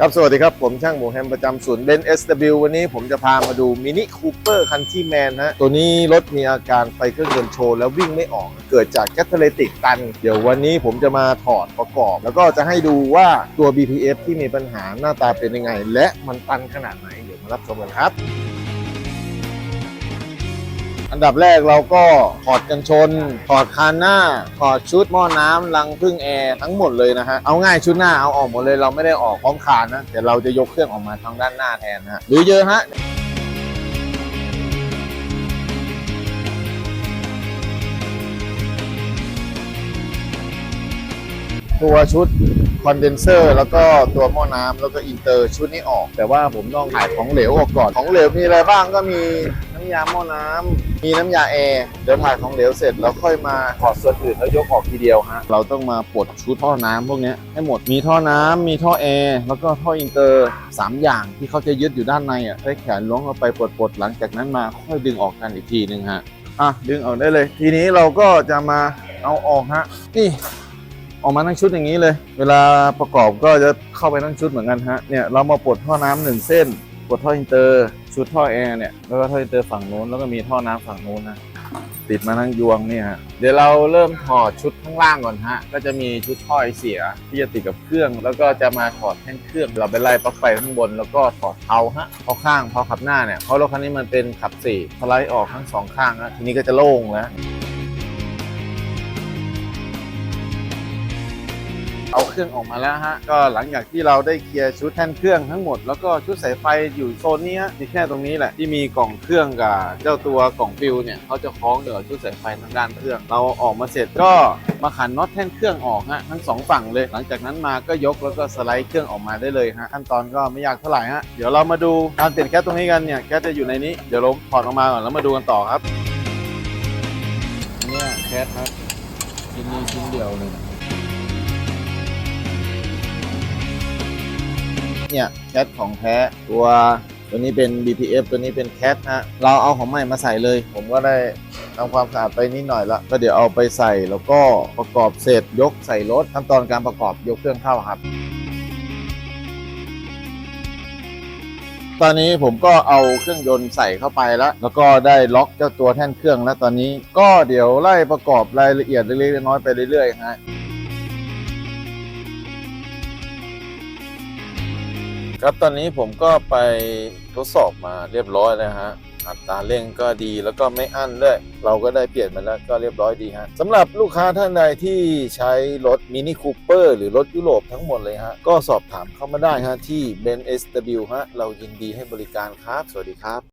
ครับ สวัสดีครับ ผมช่างหมูแฮมประจำศูนย์เบน SW วันนี้ผมจะพามาดูมินิคูเปอร์คันที่แมนฮะ ตัวนี้รถมีอาการไฟเครื่องยนต์โชว์แล้ววิ่งไม่ออก เกิดจากแคตาลิติกตัน เดี๋ยววันนี้ผมจะมาถอดประกอบ แล้วก็จะให้ดูว่าตัว BPF ที่มีปัญหาหน้าตาเป็นยังไง และมันตันขนาดไหน เดี๋ยวมารับชมกันครับ อันดับแรกเราก็ถอดกันชน ถอดคานหน้า ถอดชุดหม้อน้ำรังพึ่งแอร์ทั้งหมดเลยนะฮะ เอาง่ายชุดหน้าเอาออกหมดเลยเราไม่ได้ออกพร้อมคานนะแต่เราจะยกเครื่องออกมาทางด้านหน้าแทนนะฮะหรือเยอะฮะ ตัวชุดคอนเดนเซอร์แล้วก็ตัวหม้อน้ำแล้วก็อินเตอร์ชุดนี้ออก แต่ว่าผมต้องถ่ายของเหลวออกก่อน ของเหลวมีอะไรบ้างก็มีน้ำยาหม้อน้ำมีน้ำยาแอร์เดี๋ยวถ่ายของเหลวเสร็จแล้วค่อยมาถอดส่วนอื่นแล้วยกออกทีเดียวฮะเราต้องมาปลดชุดท่อน้ำพวกเนี้ยให้หมดมีท่อน้ำมีท่อแอร์แล้วก็ท่ออินเตอร์สามอย่างที่เขาจะยึดอยู่ด้านในอะใช้แขนล้วงเข้าไปปลดๆหลังจากนั้นมาค่อยดึงออกกันอีกทีหนึ่งฮะ อะดึงออกได้เลย ทีนี้เราก็จะมาเอาออกฮะ นี่ ออกมาทั้งชุดอย่างนี้เลย เวลาประกอบก็จะเข้าไปทั้งชุดเหมือนกันฮะเนี่ยเรามาปลดท่อน้ำหนึ่งเส้นปลดท่ออินเตอร์ชุดท่อแอร์เนี่ยแล้วก็ท่ออินเตอร์ฝั่งนู้นแล้วก็มีท่อน้ำฝั่งนู้นนะติดมาทั้งยวงเนี่ยฮะเดี๋ยวเราเริ่มถอดชุดข้างล่างก่อนฮะก็จะมีชุดท่อไอเสียที่จะติดกับเครื่อง แล้วก็จะมาถอดแท่นเครื่อง เราไปไล่ปลั๊กไฟข้างบน แล้วก็ถอดเพาฮะเพาข้างเพาขับหน้าเนี่ยเพราะรถคันนี้มันเป็นขับสี่สไลด์ออกทั้งสองข้างฮะทีนี้ก็จะโล่งแล้ว เอาเครื่องออกมาแล้วฮะก็หลังจากที่เราได้เคลียร์ชุดแท่นเครื่องทั้งหมดแล้วก็ชุดสายไฟอยู่โซนนี้ฮะมีแค่ตรงนี้แหละที่มีกล่องเครื่องกับเจ้าตัวกล่องฟิวเนี่ยเขาจะคล้องเดี๋ยวชุดสายไฟทางด้านเครื่อง เราออกมาเสร็จก็มาขันน็อตแท่นเครื่องออกฮะทั้งสองฝั่งเลย หลังจากนั้นมาก็ยกแล้วก็สไลด์เครื่องออกมาได้เลยฮะขั้นตอนก็ไม่ยากเท่าไหร่ฮะเดี๋ยวเรามาดูการเปลี่ยนแก๊สตรงนี้กันเนี่ยแก๊สจะอยู่ในนี้เดี๋ยวเราถอดออกมาก่อนแล้วมาดูกันต่อครับเนี่ยแก๊สครับชิ้นนี้ชิ้นเดียวเลย เนี่ยแคทของแท้ตัวตัวนี้เป็น BPF ตัวนี้เป็นแคทฮะเราเอาของใหม่มาใส่เลย ผมก็ได้ทำความสะอาดไปนิดหน่อยละก็เดี๋ยวเอาไปใส่แล้วก็ประกอบเสร็จยกใส่รถขั้นตอนการประกอบยกเครื่องเข้าครับ ตอนนี้ผมก็เอาเครื่องยนต์ใส่เข้าไปแล้ว แล้วก็ได้ล็อกเจ้าตัวแท่นเครื่องแล้วตอนนี้ ก็เดี๋ยวไล่ประกอบรายละเอียดเล็กๆน้อยๆไปเรื่อยๆฮะ ครับตอนนี้ผมก็ไปทดสอบมาเรียบร้อยแล้วฮะอัตราเร่งก็ดีแล้วก็ไม่อั้นด้วย เราก็ได้เปลี่ยนมาแล้วก็เรียบร้อยดีฮะสำหรับลูกค้าท่านใดที่ใช้รถมินิคูเปอร์หรือรถยุโรปทั้งหมดเลยฮะ ก็สอบถามเข้ามาได้ฮะที่ Ben SW ฮะ เรายินดีให้บริการครับ สวัสดีครับ